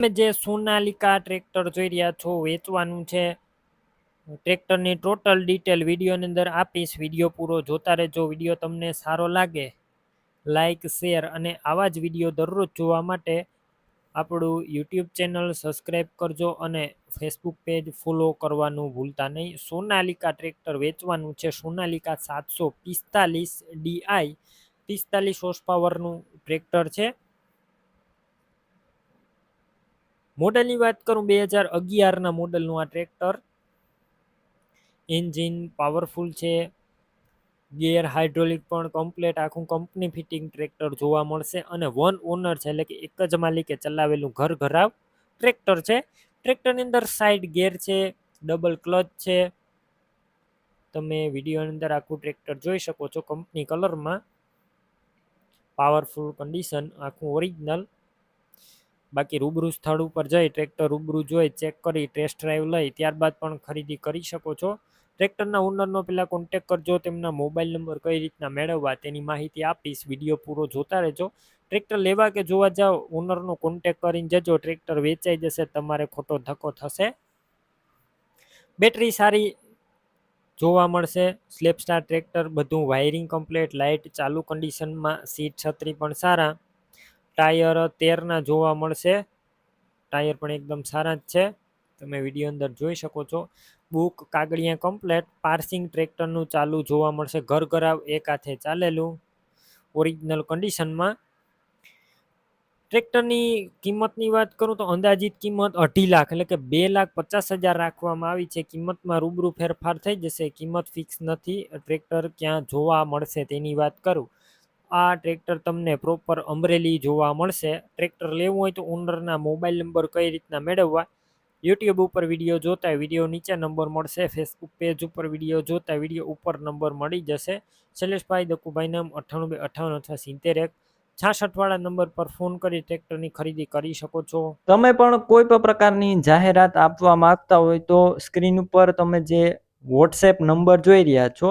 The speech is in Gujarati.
તમે જે સોનાલિકા ટ્રેક્ટર જોઈ રહ્યા છો, વેચવાનું છે. ટ્રેક્ટરની ટોટલ ડિટેલ વિડીયોની અંદર આપીશ. વીડિયો પૂરો જોતા રહેજો. વીડિયો તમને સારો લાગે લાઇક શેર અને આવા જ વીડિયો દરરોજ જોવા માટે આપણું યુટ્યુબ ચેનલ સબસ્ક્રાઈબ કરજો અને ફેસબુક પેજ ફોલો કરવાનું ભૂલતા નહીં. સોનાલિકા ટ્રેક્ટર વેચવાનું છે. સોનાલિકા સાતસો પિસ્તાલીસ ડીઆઈ પિસ્તાલીસ હોર્સ પાવરનું ટ્રેક્ટર છે. મોડલની વાત કરું બે હજાર અગિયારના મોડલનું આ ટ્રેક્ટર. એન્જિન પાવરફુલ છે. ગિયર હાઇડ્રોલિક પણ કમ્પ્લેટ આખું કંપની ફિટિંગ ટ્રેક્ટર જોવા મળશે અને વન ઓનર છે એટલે કે એક જ માલિકે ચલાવેલું ઘર ઘરાવ ટ્રેક્ટર છે. ટ્રેક્ટરની અંદર સાઈડ ગેર છે ડબલ ક્લચ છે. તમે વિડીયોની અંદર આખું ટ્રેક્ટર જોઈ શકો છો કંપની કલરમાં પાવરફુલ કન્ડિશન આખું ઓરિજિનલ બાકી રૂબરૂ સ્થળ ઉપર જઈ ટ્રેક્ટર રૂબરૂ જોઈ, ચેક કરી ટેસ્ટ ડ્રાઈવ લઈ, ત્યારબાદ પણ ખરીદી કરી શકો છો. ટ્રેક્ટરના ઓનરનો પહેલાં કોન્ટેક કરજો, તેમના મોબાઈલ નંબર કઈ રીતના મેળવવા તેની માહિતી આપીશ. વીડિયો પૂરો જોતા રહેજો. ટ્રેક્ટર લેવા કે જોવા જાઓ ઓનરનો કોન્ટેક કરીને જજો. ટ્રેક્ટર વેચાઈ જશે, તમારે ખોટો ધક્કો થશે. બેટરી સારી જોવા મળશે. સ્લેપસ્ટાર ટ્રેક્ટર, બધું વાયરિંગ કમ્પ્લેટ લાઇટ ચાલુ કન્ડિશનમાં સીટ છત્રી પણ સારા. ટાયર તેરના જોવા મળશે. ટાયર પણ એકદમ સારા જ છે. તમે વીડિયો અંદર જોઈ શકો છો. બુક કાગળિયા કમ્પ્લેટ. પાર્સિંગ ટ્રેક્ટરનું ચાલુ જોવા મળશે. ઘર ઘરાવ એક હાથે ચાલેલું. ઓરિજિનલ કન્ડિશનમાં. ટ્રેક્ટરની કિંમતની વાત કરું તો અંદાજિત કિંમત અઢી લાખ એટલે કે બે લાખ પચાસ હજાર રાખવામાં આવી છે. કિંમતમાં રૂબરૂ ફેરફાર થઈ જશે. કિંમત ફિક્સ નથી. ટ્રેક્ટર ક્યાં જોવા મળશે તેની વાત કરું. આ ટ્રેક્ટર તમને પ્રોપર અમરેલી જોવા મળશે. ટ્રેક્ટર લેવું હોય તો ઓનરના મોબાઈલ નંબર કઈ રીતના મેળવવા યુટ્યુબ ઉપર વીડિયો જોતા વીડિયો નીચે નંબર મળશે ફેસબુક પેજ ઉપર વીડિયો જોતા વીડિયો ઉપર નંબર મળી જશે. શૈલેષભાઈ દકુભાઈ નામ અઠ્ઠાણું બે અઠ્ઠાવન અથવા સિત્તેર એક, છાસઠવાળા નંબર પર ફોન કરી ટ્રેક્ટરની ખરીદી કરી શકો છો. તમે પણ કોઈ પણ પ્રકારની જાહેરાત આપવા માંગતા હોય તો સ્ક્રીન ઉપર તમે જે વોટ્સએપ નંબર જોઈ રહ્યા છો